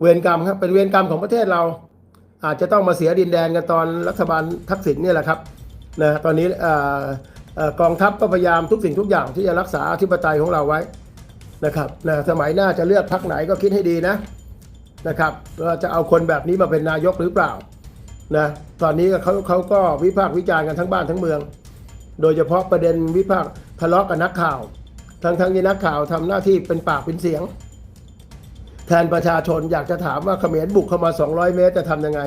เวรกรรมครับเป็นเวรกรรมของประเทศเรา อาจจะต้องมาเสียดินแดนกันตอนรัฐบาลทักษิณเนี่ยแหละครับนะตอนนี้กองทัพก็พยายามทุกสิ่งทุกอย่างที่จะรักษาอธิปไตยของเราไว้นะครับนะสมัยหน้าจะเลือกพรรคไหนก็คิดให้ดีนะนะครับว่าจะเอาคนแบบนี้มาเป็นนายกหรือเปล่านะตอนนี้เขาเขาก็วิพากษ์วิจารณ์กันทั้งบ้านทั้งเมือง โดยเฉพาะประเด็นวิพากษ์ทะเลาะกับนักข่าว ทั้งทั้งที่นักข่าวทำหน้าที่เป็นปากเป็นเสียง แทนประชาชนอยากจะถามว่าเขมรบุกเข้ามา 200 เมตรจะทำยังไง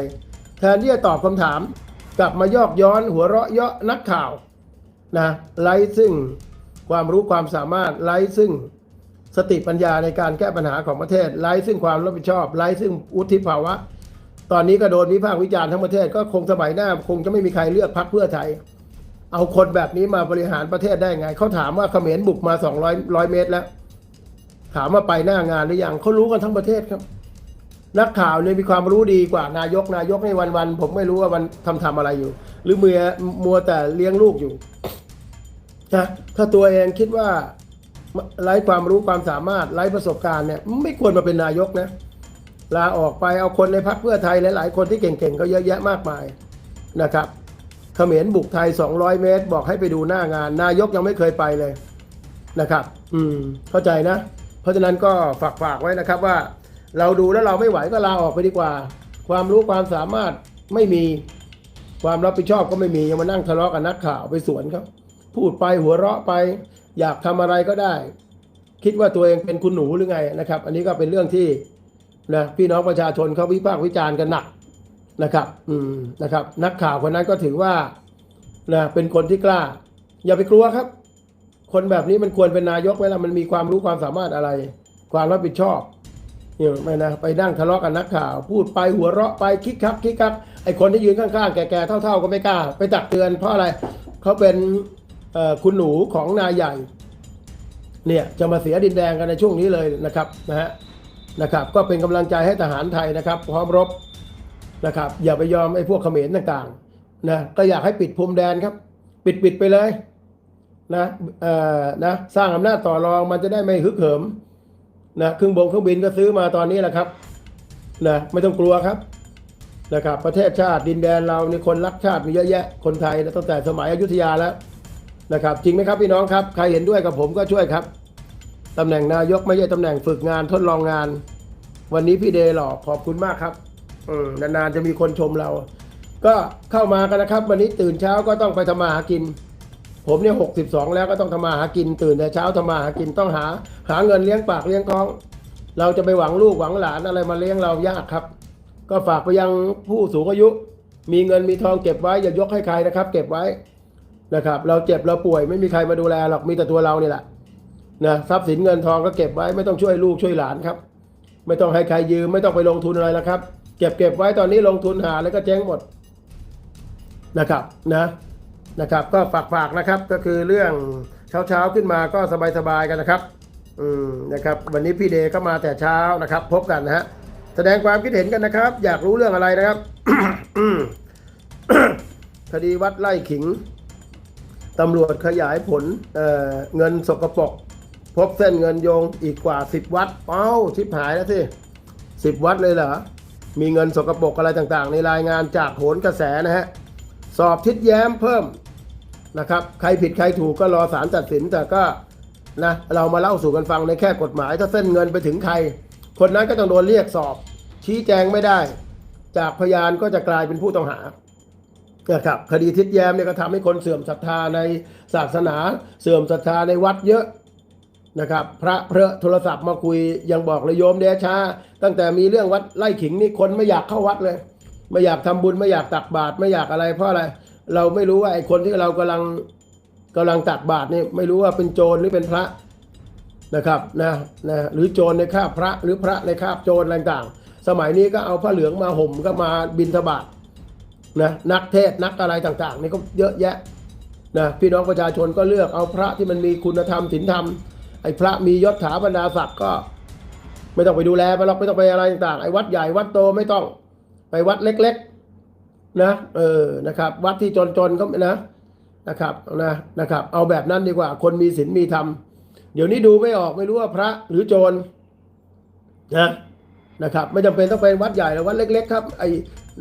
แทนที่จะตอบคำถาม กลับมายอกย้อนหัวเราะเยาะนักข่าวนะไร้ซึ่งความรู้ความสามารถไร้ซึ่งสติปัญญาในการแก้ปัญหาของประเทศไร้ซึ่งความรับผิดชอบไร้ซึ่งวุฒิภาวะ ตอนนี้ก็โดนวิพากษ์วิจารณ์ทั้งประเทศก็คงสมัยหน้า คงจะไม่มีใครเลือกพรรคเพื่อไทย เอาคนแบบนี้มาบริหารประเทศได้ไงเขาถามว่าเขมรบุกมา 200ร้อยเมตรแล้ว ถามว่าไปหน้างานหรือยังเขารู้กันทั้งประเทศครับ นักข่าวเนี่ยมีความรู้ดีกว่านายกนายกในวันๆผมไม่รู้ว่าวันทำทำอะไรอยู่ หรือเมื่อมัวแต่เลี้ยงลูกอยู่นะถ้าตัวเองคิดว่าไร้ความรู้ความสามารถไร้ประสบการณ์เนี่ยไม่ควรมาเป็นนายกนะลาออกไปเอาคนในพรรคเพื่อไทยหลาย ๆ คนที่เก่งๆก็เยอะแยะมากมายนะครับเขมรบุกไทย 200 เมตร บอกให้ไปดูหน้างาน นายกยังไม่เคยไปเลยนะครับ อืม เข้าใจนะ เพราะฉะนั้นก็ฝากฝากไว้นะครับว่า เราดูแล้วเราไม่ไหวก็ลาออกไปดีกว่า ความรู้ความสามารถไม่มีความรับผิดชอบก็ไม่มียังมานั่งทะเลาะกับนักข่าวไปสวนเขาพูดไปหัวเราะไป อยากทำอะไรก็ได้ คิดว่าตัวเองเป็นคุณหนูหรือไงนะครับ อันนี้ก็เป็นเรื่องที่นะพี่น้องประชาชนเขาวิพากษ์วิจารณ์กันหนักนะครับ อืมนะครับ นักข่าวคนนั้นก็ถือว่านะเป็นคนที่กล้า อย่าไปกลัวครับ คนแบบนี้มันควรเป็นนายกไหมล่ะมันมีความรู้ความสามารถอะไร ความรับผิดชอบเนี่ยไม่นะไปนั่งทะเลาะกับนักข่าว พูดไปหัวเราะไปคิกคักคิกคักไอคนที่ยืนข้างๆแก่ๆเท่า ๆ ก็ไม่กล้า ไปตักเตือนเพราะอะไรเขาเป็นคุณหนูของนายใหญ่เนี่ยจะมาเสียดินแดงกันในช่วงนี้เลยนะครับนะฮะนะครับก็เป็นกำลังใจให้ทหารไทยนะครับ พร้อมรบนะครับ อย่าไปยอมไอ้พวกเขมรต่างๆนะก็อยากให้ปิดพรมแดนครับ ปิดปิดไปเลย นะเอ่อนะสร้างอำนาจต่อรองมันจะได้ไม่ฮึกเหิมนะเครื่องบงเครื่องบินก็ซื้อมาตอนนี้แหละครับนะไม่ต้องกลัวครับนะครับ ประเทศชาติดินแดนเรานี่คนรักชาติมีเยอะแยะคนไทยนะตั้งแต่สมัยอยุธยาแล้วนะครับ จริงไหมครับพี่น้องครับ ใครเห็นด้วยกับผมก็ช่วยครับตำแหน่งนายกไม่ใช่ตำแหน่งฝึกงานทดลองงาน วันนี้พี่เดย์หล่อขอบคุณมากครับอนานๆจะมีคนชมเรา ก็เข้ามากันนะครับ วันนี้ตื่นเช้าก็ต้องไปทำมาหากิน ผมเนี่ยหกสิบสองแล้วก็ต้องทำมาหากินตื่นแต่เช้าทำมาหากินต้องหา หาเงินเลี้ยงปากเลี้ยงท้อง เราจะไปหวังลูกหวังหลานอะไรมาเลี้ยงเรายากครับ ก็ฝากไปยังผู้สูงอายุ มีเงินมีทองเก็บไว้อย่ายกให้ใครนะครับ เก็บไว้นะครับ เราเจ็บเราป่วยไม่มีใครมาดูแลหรอกมีแต่ตัวเรานี่แหละนะทรัพย์สินเงินทองก็เก็บไว้ไม่ต้องช่วยลูกช่วยหลานครับ ไม่ต้องให้ใครยืมไม่ต้องไปลงทุนอะไรแล้วครับ เก็บเก็บไว้ตอนนี้ลงทุนหาแล้วก็เจ๊งหมดนะครับนะ นะครับก็ฝากฝากนะครับก็คือเรื่องเช้าเช้าๆขึ้นมาก็สบายสบายๆกันนะครับอืมนะครับวันนี้พี่เดย์ก็มาแต่เช้านะครับ พบกันนะฮะแสดงความคิดเห็นกันนะครับ อยากรู้เรื่องอะไรนะครับคดีวัดไล่ขิงตำรวจขยายผลเอ่อเงินสกปรกพบเส้นเงินโยงอีกกว่า 10 วัดเอ้าชิบหายแล้วสิสิบวัดเลยเหรอมีเงินสกปรกอะไรต่างๆ ในรายงานจากโหนกระแสนะฮะสอบทิศแย้มเพิ่ม นะครับใครผิดใครถูกก็รอศาลตัดสินแต่ก็นะเรามาเล่าสู่กันฟังในแค่กฎหมาย ถ้าเส้นเงินไปถึงใคร คนนั้นก็ต้องโดนเรียกสอบ ชี้แจงไม่ได้ จากพยานก็จะกลายเป็นผู้ต้องหานะครับคดีทิศแย้มเนี่ยก็ทำให้คนเสื่อมศรัทธาในศาสนา เสื่อมศรัทธาในวัดเยอะนะครับ พระเพระโทรศัพท์มาคุยยังบอกเลยโยมเดชาตั้งแต่มีเรื่องวัดไล่ขิงนี่คนไม่อยากเข้าวัดเลย ไม่อยากทำบุญไม่อยากตักบาตรไม่อยากอะไรเพราะอะไร เราไม่รู้ว่าไอ้คนที่เรากำลังกำลังตักบาตรนี่ไม่รู้ว่าเป็นโจรหรือเป็นพระนะครับนะนะหรือโจรในคาบพระหรือพระในคาบโจรต่างๆ สมัยนี้ก็เอาผ้าเหลืองมาห่มก็มาบินทบาทนะนักเทศน์นักอะไรต่างๆนี่ก็เยอะแยะนะพี่น้องประชาชนก็เลือกเอาพระที่มันมีคุณธรรมศีลธรรมไอ้พระมียศถาบรรดาศักดิ์ก็ ไม่ต้องไปดูแลไปหรอกไม่ต้องไปอะไรต่างๆไอ้วัดใหญ่วัดโตไม่ต้องไปวัดเล็ก ๆ นะเออนะครับ วัดที่จนๆก็นะนะครับนะนะครับ เอาแบบนั้นดีกว่า คนมีศีลมีธรรมเดี๋ยวนี้ดูไม่ออกไม่รู้ว่าพระหรือโจรนะนะครับ ไม่จำเป็นต้องเป็นวัดใหญ่หรือวัดเล็ก ๆ ครับไอ้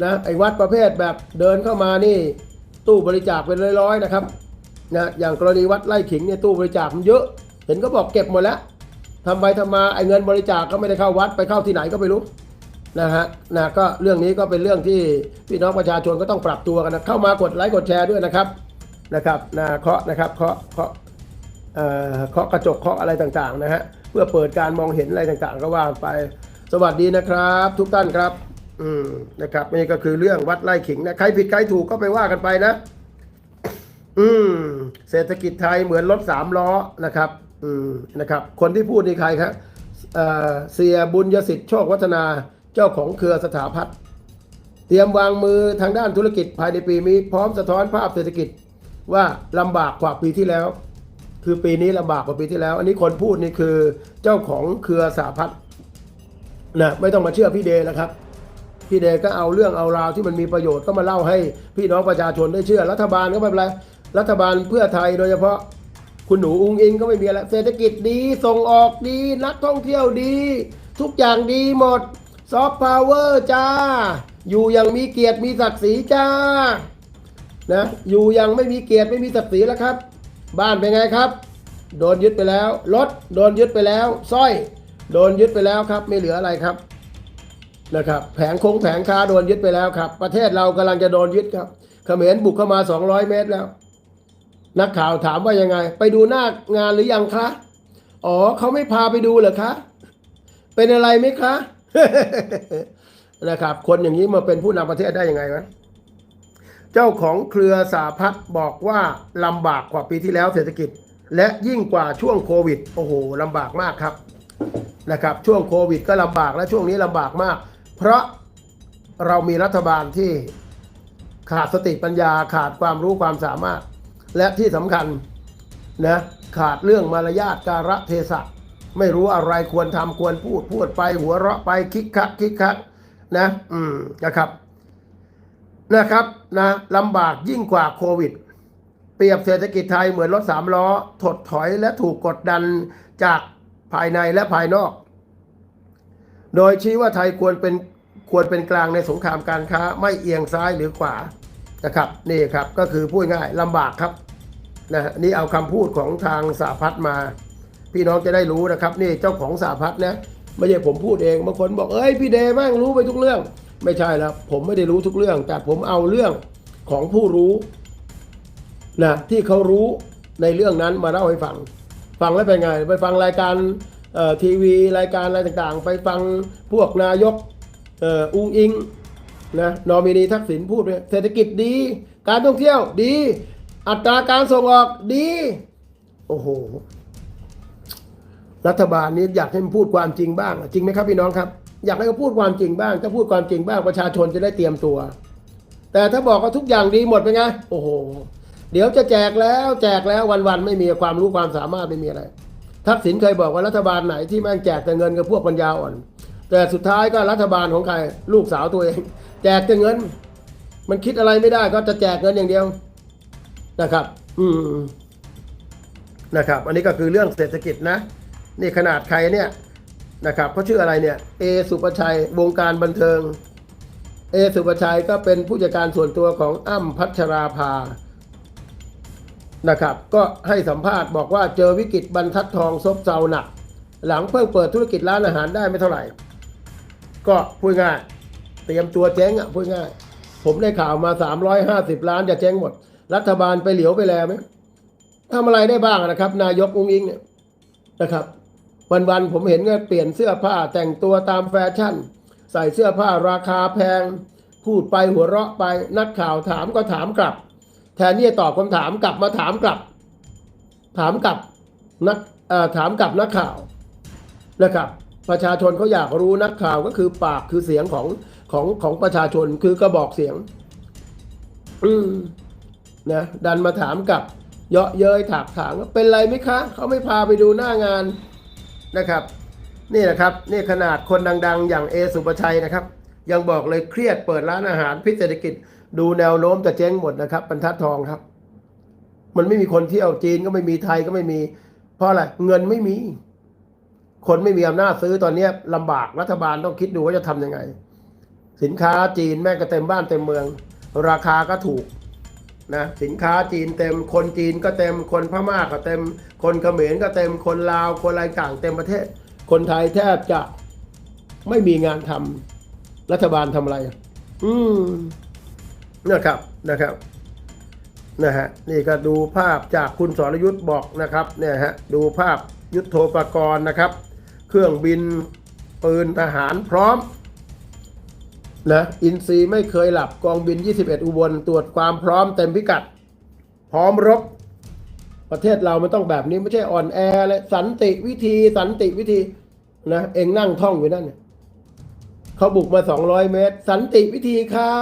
นะไอ้วัดประเภทแบบเดินเข้ามานี่ ตู้บริจาคเป็นร้อยๆนะครับนะอย่างกรณีวัดไร่ขิงเนี่ยตู้บริจาคมันเยอะ เห็นก็บอกเก็บหมดแล้วทำไปทำมาไอ้เงินบริจาคก็ไม่ได้เข้าวัดไปเข้าที่ไหนก็ไม่รู้ นะฮะนะก็เรื่องนี้ก็เป็นเรื่องที่พี่น้องประชาชนก็ต้องปรับตัวกันนะเข้ามากดไลค์กดแชร์ด้วยนะครับนะครับนะเคาะนะครับเคาะเคาะเอ่อเคาะกระจกเคาะอะไรต่างๆนะฮะเพื่อเปิดการมองเห็นอะไรต่างๆ ก็ว่าไปสวัสดีนะครับ ทุกท่านครับอืมนะครับนี่ก็คือเรื่องวัดไร่ขิงนะใครผิดใครถูกก็ไปว่ากันไปนะ อืมเศรษฐกิจไทยเหมือนรถสามล้อนะครับ อืมนะครับ คนที่พูดนี่ใครครับเอ่อเสียบุญยสิทธิ์โชควัฒนา เจ้าของเครือสถาพัฒน์เตรียมวางมือทางด้านธุรกิจภายในปีนี้ พร้อมสะท้อนภาพเศรษฐกิจว่าลำบากกว่าปีที่แล้ว คือปีนี้ลำบากกว่าปีที่แล้ว อันนี้คนพูดนี่คือเจ้าของเครือสาพัฒน์นะไม่ต้องมาเชื่อพี่เดนะครับ พี่เดชก็เอาเรื่องเอาราวที่มันมีประโยชน์ก็มาเล่าให้พี่น้องประชาชนได้เชื่อ รัฐบาลก็ไม่เป็นไรรัฐบาลเพื่อไทยโดยเฉพาะคุณหนูอุ้งอิงก็ไม่มีอะไรเศรษฐกิจดีส่งออกดี นักท่องเที่ยวดี ทุกอย่างดีหมด ซอฟต์พาวเวอร์จ้า อยู่อย่างมีเกียรติมีศักดิ์ศรีจ้า นะ อยู่อย่างไม่มีเกียรติไม่มีศักดิ์ศรีแล้วครับ บ้านเป็นไงครับ โดนยึดไปแล้ว รถโดนยึดไปแล้วสร้อย โดนยึดไปแล้วครับ ไม่เหลืออะไรครับ นะครับ แผงคงแผงค้าโดนยึดไปแล้วครับ ประเทศเรากำลังจะโดนยึดครับเขมรบุกเข้ามา 200 เมตรแล้ว นักข่าวถามว่ายังไง ไปดูหน้างานหรือยังคะ อ๋อเขาไม่พาไปดูเหรอคะ เป็นอะไรไหมคะ นะครับ คนอย่างนี้มาเป็นผู้นำประเทศได้ยังไงวะเจ้าของเครือสาพัฒน์บอกว่าลำบากกว่าปีที่แล้วเศรษฐกิจ และยิ่งกว่าช่วงโควิด โอ้โหลำบากมากครับนะครับ ช่วงโควิดก็ลำบากและช่วงนี้ลำบากมาก เพราะเรามีรัฐบาลที่ขาดสติปัญญาขาดความรู้ความสามารถ และที่สำคัญนะขาดเรื่องมารยาทการะเทศะ ไม่รู้อะไรควรทำควรพูดพูดไป หัวเราะไปคิกคักคิกคักนะ อืมนะครับ นะครับนะลำบากยิ่งกว่าโควิด เปรียบเศรษฐกิจไทยเหมือนรถสามล้อ ถดถอยและถูกกดดันจากภายในและภายนอก โดยชี้ว่าไทยควรเป็นควรเป็นกลางในสงครามการค้า ไม่เอียงซ้ายหรือขวานะครับนี่ครับก็คือพูดง่ายลำบากครับนะนี่เอาคำพูดของทางสาพัฒมา พี่น้องจะได้รู้นะครับนี่เจ้าของสาพัฒน์นะไม่ใช่ผมพูดเองบางคนบอกเอ้ยพี่เดย์แม่งรู้ไปทุกเรื่อง ไม่ใช่แล้วผมไม่ได้รู้ทุกเรื่อง แต่ผมเอาเรื่องของผู้รู้นะที่เขารู้ในเรื่องนั้นมาเล่าให้ฟัง ฟังแล้วเป็นไง ไปฟังรายการเอ่อทีวีรายการอะไรต่างๆ ไปฟังพวกนายกอ,อุงอิงนะนอมินีทักษิณพูดเนี่ยเศรษฐกิจดี การท่องเที่ยวดี อัตราการส่งออกดี โอ้โห รัฐบาลนี้อยากให้มันพูดความจริงบ้าง จริงไหมครับพี่น้องครับ อยากให้เขาพูดความจริงบ้างถ้าพูดความจริงบ้างประชาชนจะได้เตรียมตัว แต่ถ้าบอกว่าทุกอย่างดีหมดเป็นไงโอ้โห เดี๋ยวจะแจกแล้วแจกแล้ววันๆไม่มีความรู้ความสามารถไม่มีอะไรทักษิณเคยบอกว่ารัฐบาลไหนที่แม่งแจกแต่เงินกับพวกปัญญาอ่อน แต่สุดท้ายก็รัฐบาลของใครลูกสาวตัวเอง แจกแต่เงิน มันคิดอะไรไม่ได้ก็จะแจกเงินอย่างเดียวนะครับ อืมนะครับ อันนี้ก็คือเรื่องเศรษฐกิจนะ นี่ขนาดใครเนี่ยนะครับเขาชื่ออะไรเนี่ยเอสุปชัยวงการบันเทิงเอสุปชัยก็เป็นผู้จัดการส่วนตัวของอ้ำพัชราภานะครับก็ให้สัมภาษณ์บอกว่าเจอวิกฤตบรรทัดทองซบเซาหนัก หลังเพิ่งเปิดธุรกิจร้านอาหารได้ไม่เท่าไหร่ ก็พูดง่าย เตรียมตัวเจ๊งอะพูดง่าย ผมได้ข่าวมา 350 ล้านจะเจ๊งหมด รัฐบาลไปเหลียวไปแลไหมทำอะไรได้บ้างนะครับ นายกอุ้งอิงเนี่ยนะครับ วันๆผมเห็นก็เปลี่ยนเสื้อผ้าแต่งตัวตามแฟชั่น ใส่เสื้อผ้าราคาแพง พูดไปหัวเราะไปนักข่าวถามก็ถามกลับ แทนที่จะตอบคำถามกลับมาถามกลับ ถามกลับนักถามกลับนักข่าวนะครับประชาชนเขาอยากรู้นักข่าวก็คือปากคือเสียงของของของประชาชนคือกระบอกเสียง อืมนะดันมาถามกลับ เยาะเย้ยถากถางเป็นไรไหมคะ เขาไม่พาไปดูหน้างาน นะครับ นี่นะครับนี่ขนาดคนดังๆ อย่างเอสุปชัยนะครับ ยังบอกเลยเครียดเปิดร้านอาหารพิเศรษฐกิจ ดูแนวโน้มจะเจ๊งหมดนะครับบรรทัดทองครับ มันไม่มีคนเที่ยวจีนก็ไม่มีไทยก็ไม่มี เพราะอะไรเงินไม่มี คนไม่มีอำนาจซื้อตอนนี้ลำบากรัฐบาลต้องคิดดูว่าจะทำยังไง สินค้าจีนแม่งก็เต็มบ้านเต็มเมือง ราคาก็ถูก นะสินค้าจีนเต็มคนจีนก็เต็มคนพม่าก็เต็ม คนเขมรก็เต็มคนลาวคนอะไรต่างเต็มประเทศ คนไทยแทบจะไม่มีงานทำรัฐบาลทำอะไร อืมนะครับนะครับนะฮะนี่ก็ดูภาพจากคุณสรยุทธ์บอกนะครับเนี่ยฮะดูภาพยุทธโธปกรณ์นะครับ เครื่องบินปืนทหารพร้อม นะอินซีย์ไม่เคยหลับกองบิน 21 อุบลตรวจความพร้อมเต็มพิกัด พร้อมรบ ประเทศเรามันต้องแบบนี้ไม่ใช่อ่อนแอเลยสันติวิธีสันติวิธีนะเองนั่งท่องอยู่นั่นเนี่ยเขาบุกมา 200 เมตร สันติวิธีค่ะ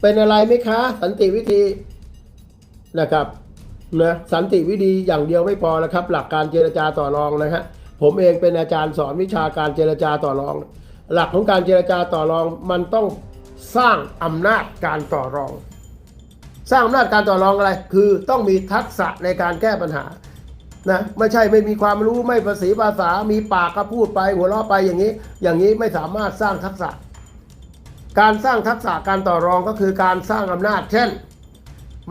เป็นอะไรไหมคะ สันติวิธีนะครับนะสันติวิธีอย่างเดียวไม่พอแล้วครับ หลักการเจรจาต่อรองนะฮะผมเองเป็นอาจารย์สอนวิชาการเจรจาต่อรอง หลักของการเจรจาต่อรองมันต้องสร้างอำนาจการต่อรอง สร้างอำนาจการต่อรองอะไร คือต้องมีทักษะในการแก้ปัญหานะไม่ใช่ไม่มีความรู้ไม่ภาษีภาษา มีปากก็พูดไป หัวเราะไปอย่างนี้ อย่างนี้ไม่สามารถสร้างทักษะ การสร้างทักษะการต่อรองก็คือการสร้างอำนาจ เช่น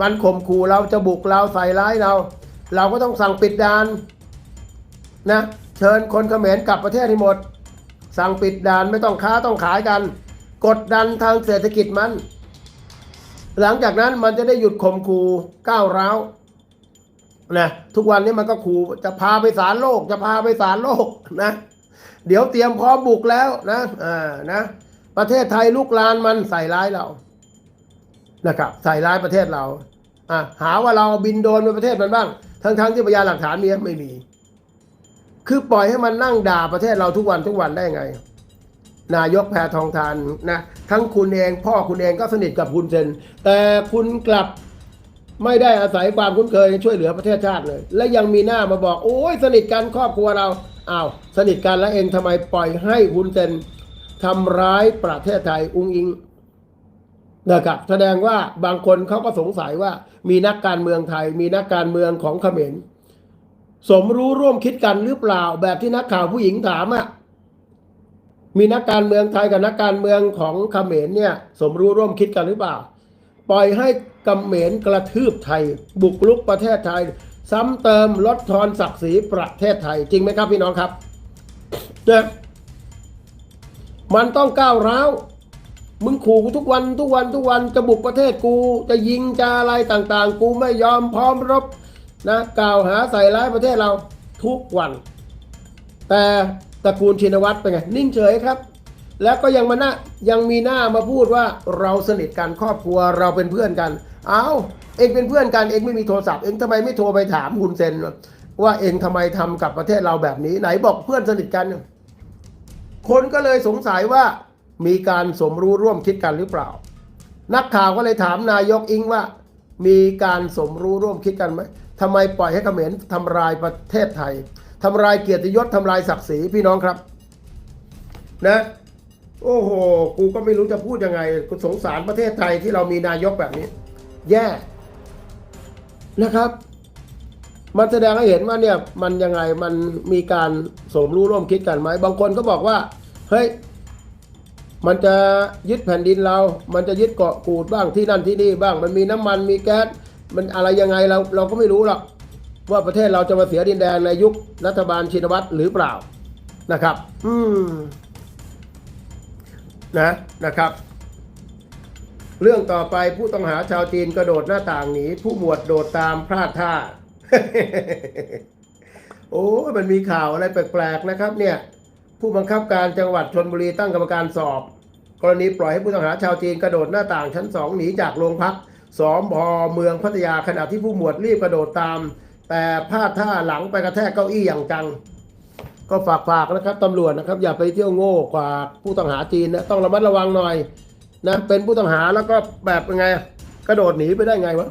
มันข่มขู่เราจะบุกเราใส่ร้ายเรา เราก็ต้องสั่งปิดด่านนะเชิญคนเขมรกลับประเทศให้หมด สั่งปิดด่านไม่ต้องค้าต้องขายกัน กดดันทางเศรษฐกิจมัน หลังจากนั้นมันจะได้หยุดข่มขู่ก้าวร้าวนะทุกวันนี้มันก็ขู่จะพาไปศาลโลก จะพาไปศาลโลกนะ เดี๋ยวเตรียมพร้อมบุกแล้วนะอ่านะ ประเทศไทยลุกลานมันใส่ร้ายเรานะครับใส่ร้ายประเทศเราอะหาว่าเราบินโดนไปประเทศมันบ้าง ทั้งๆที่พยานหลักฐานมีไม่มี คือปล่อยให้มันนั่งด่าประเทศเราทุกวันทุกวันได้ไง นายกแพทองทานนะทั้งคุณเองพ่อคุณเองก็สนิทกับคุณเซนแต่คุณกลับไม่ได้อาศัยความคุ้นเคยช่วยเหลือประเทศชาติเลย และยังมีหน้ามาบอก โอ้ยสนิทกันครอบครัวเราอ้าวสนิทกันแล้วเองทำไมปล่อยให้คุณเซนทำร้ายประเทศไทยอุ้งอิงนะครับแสดงว่าบางคนเขาก็สงสัยว่ามีนักการเมืองไทย มีนักการเมืองของเขมร สมรู้ร่วมคิดกันหรือเปล่า แบบที่นักข่าวผู้หญิงถามอะมีนักการเมืองไทยกับนักการเมืองของเขมรเนี่ย สมรู้ร่วมคิดกันหรือเปล่า ปล่อยให้เขมรกระทืบไทย บุกรุกประเทศไทย ซ้ำเติมลดทอนศักดิ์ศรีประเทศไทย จริงไหมครับพี่น้องครับเนะมันต้องก้าวร้าวมึงขู่กูทุกวันทุกวันทุกวันจะบุกประเทศกู จะยิงจะอะไรต่างๆ กูไม่ยอมพร้อมรบ นะกล่าวหาใส่ร้ายประเทศเราทุกวัน แต่ตระกูลชินวัตรเป็นไง นิ่งเฉยครับ แล้วก็ยังมาหน้ายังมีหน้ามาพูดว่าเราสนิทกันครอบครัวเราเป็นเพื่อนกัน เอาเองเป็นเพื่อนกันเองไม่มีโทรศัพท์เองทำไมไม่โทรไปถามคุณเซนว่าเองทำไมทำกับประเทศเราแบบนี้ไหนบอกเพื่อนสนิทกัน คนก็เลยสงสัยว่ามีการสมรู้ร่วมคิดกันหรือเปล่า นักข่าวก็เลยถามนายกอิงว่า มีการสมรู้ร่วมคิดกันไหม ทำไมปล่อยให้เขมรทำลายประเทศไทยทำลายเกียรติยศทำลายศักดิ์ศรีพี่น้องครับ นะ โอ้โห กูก็ไม่รู้จะพูดยังไงกูสงสารประเทศไทยที่เรามีนายกแบบนี้ แย่ นะครับ มันแสดงให้เห็นว่าเนี่ย มันยังไงมันมีการสมรู้ร่วมคิดกันไหมบางคนก็บอกว่า เฮ้ยมันจะยึดแผ่นดินเรา มันจะยึดเกาะกูดบ้างที่นั่นที่นี่บ้าง มันมีน้ำมันมีแก๊ส มันอะไรยังไงเราเราก็ไม่รู้หรอกว่าประเทศเราจะมาเสียดินแดนในยุครัฐบาลชินวัตรหรือเปล่านะครับ อืมนะนะครับ เรื่องต่อไปผู้ต้องหาชาวจีนกระโดดหน้าต่างหนีผู้หมวดโดดตามพลาดท่า โอ้มันมีข่าวอะไรแปลกๆนะครับ เนี่ย ผู้บังคับการจังหวัดชนบุรีตั้งกรรมการสอบ กรณีปล่อยให้ผู้ต้องหาชาวจีนกระโดดหน้าต่างชั้นสองหนีจากโรงพัก สอมพอเมืองพัทยาขณะที่ผู้หมวดรีบกระโดดตาม แต่พลาดท่าหลังไปกระแทกเก้าอี้อย่างจัง ก็ฝากฝากนะครับตำรวจนะครับ อย่าไปเที่ยวโง่กว่าผู้ต้องหาจีนนะต้องระมัดระวังหน่อยนะเป็นผู้ต้องหาแล้วก็แบบยังไง กระโดดหนีไปได้ไงวะ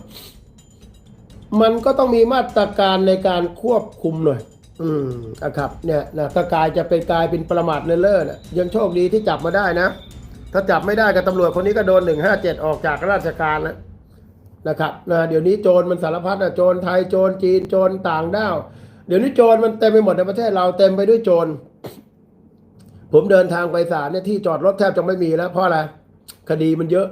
มันก็ต้องมีมาตรการในการควบคุมหน่อย อืมนะครับ เนี่ยนะถ้ากลายจะเป็นกลายเป็นประมาทเลินเล่อนะยังโชคดีที่จับมาได้นะ ถ้าจับไม่ได้กับตำรวจคนนี้ก็โดนหนึ่งห้าเจ็ดออกจากราชการแล้ว นะครับนะเดี๋ยวนี้โจรมันสารพัดนะโจรไทยโจรจีนโจรต่างด้าวเดี๋ยวนี้โจรมันเต็มไปหมดในประเทศเราเต็มไปด้วยโจร ผมเดินทางไปศาลเนี่ยที่จอดรถแทบจะไม่มีแล้วเพราะอะไรคดีมันเยอะ